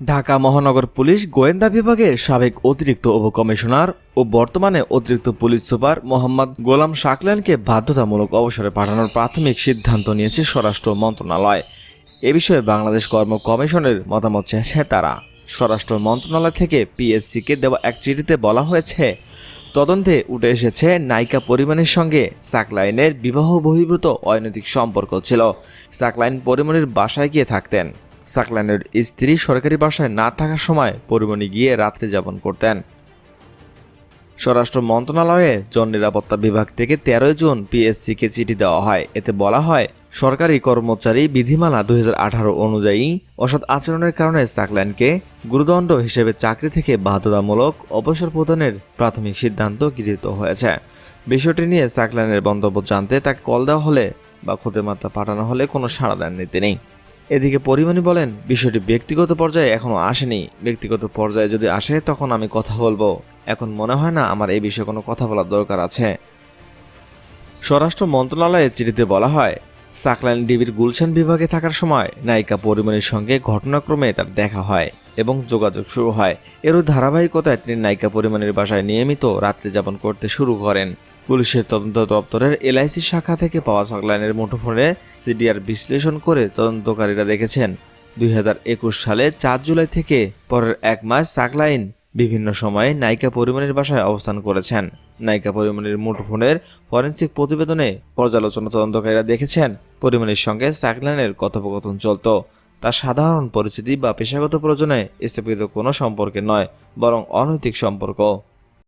ঢাকা মহানগর পুলিশ গোয়েন্দা বিভাগের সাবেক অতিরিক্ত উপকমিশনার ও বর্তমানে অতিরিক্ত পুলিশ সুপার মোহাম্মদ গোলাম শাকলানকে বাধ্যতামূলক অবসরে পাঠানোর প্রাথমিক সিদ্ধান্ত নিয়েছে স্বরাষ্ট্র মন্ত্রণালয়। এ বিষয়ে বাংলাদেশ কর্ম কমিশনের মতামত চেয়েছে তারা। স্বরাষ্ট্র মন্ত্রণালয় থেকে পিএসসিকে দেওয়া এক চিঠিতে বলা হয়েছে, তদন্তে উঠে এসেছে নায়িকা পরিমাণের সঙ্গে সাকলাইনের বিবাহ বহির্ভূত অনৈতিক সম্পর্ক ছিল। সাকলাইন পরিমণির বাসায় গিয়ে থাকতেন। সাকলাইনের স্ত্রী সরকারি বাসায় না থাকার সময় পরিমণি গিয়ে রাত্রি যাপন করতেন। স্বরাষ্ট্র মন্ত্রণালয়ে জন নিরাপত্তা বিভাগ থেকে তেরোই জুন পিএসসিকে চিঠি দেওয়া হয়। এতে বলা হয়, সরকারি কর্মচারী বিধিমালা দুই হাজার আঠারো অনুযায়ী অসৎ আচরণের কারণে সাকলাইনকে গুরুদণ্ড হিসেবে চাকরি থেকে বাধ্যতামূলক অবসর প্রদানের প্রাথমিক সিদ্ধান্ত গৃহীত হয়েছে। বিষয়টি নিয়ে সাকলাইনের মন্তব্য জানতে তাকে কল দেওয়া হলে বা ক্ষতির মাত্রা পাঠানো হলে কোনো সাড়া দেননি তিনি। এদিকে পরিমণি বলেন, বিষয়টি ব্যক্তিগত পর্যায়ে এখনও আসেনি। ব্যক্তিগত পর্যায়ে যদি আসে, তখন আমি কথা বলব। এখন মনে হয় না আমার এই বিষয়ে কোনো কথা বলার দরকার আছে। স্বরাষ্ট্র মন্ত্রণালয়ের চিঠিতে বলা হয়, সাকলাইন ডিবির গুলশান বিভাগে থাকার সময় নায়িকা পরিমণির সঙ্গে ঘটনাক্রমে তার দেখা হয় এবং যোগাযোগ শুরু হয়। এরও ধারাবাহিকতায় তিনি নায়িকা পরিমাণের বাসায় নিয়মিত রাত্রি যাপন করতে শুরু করেন। পুলিশের তদন্ত দপ্তরের এলআইসি শাখা থেকে পাওয়া সাকলাইনের মুঠোফোনে সিডিআর বিশ্লেষণ করে তদন্তকারীরা দেখেছেন, দুই হাজার একুশ সালে চার জুলাই থেকে পরের এক মাস সাকলাইন বিভিন্ন সময়ে নায়িকা পরিমাণের বাসায় অবস্থান করেছেন। নায়িকা পরিমাণের মুঠোফোনের ফরেন্সিক প্রতিবেদনে পর্যালোচনা তদন্তকারীরা দেখেছেন পরিমাণের সঙ্গে সাকলাইনের কথোপকথন চলত। তা সাধারণ পরিস্থিতি বা পেশাগত প্রয়োজনে স্থাপিত কোনো সম্পর্কে নয়, বরং অনৈতিক সম্পর্ক।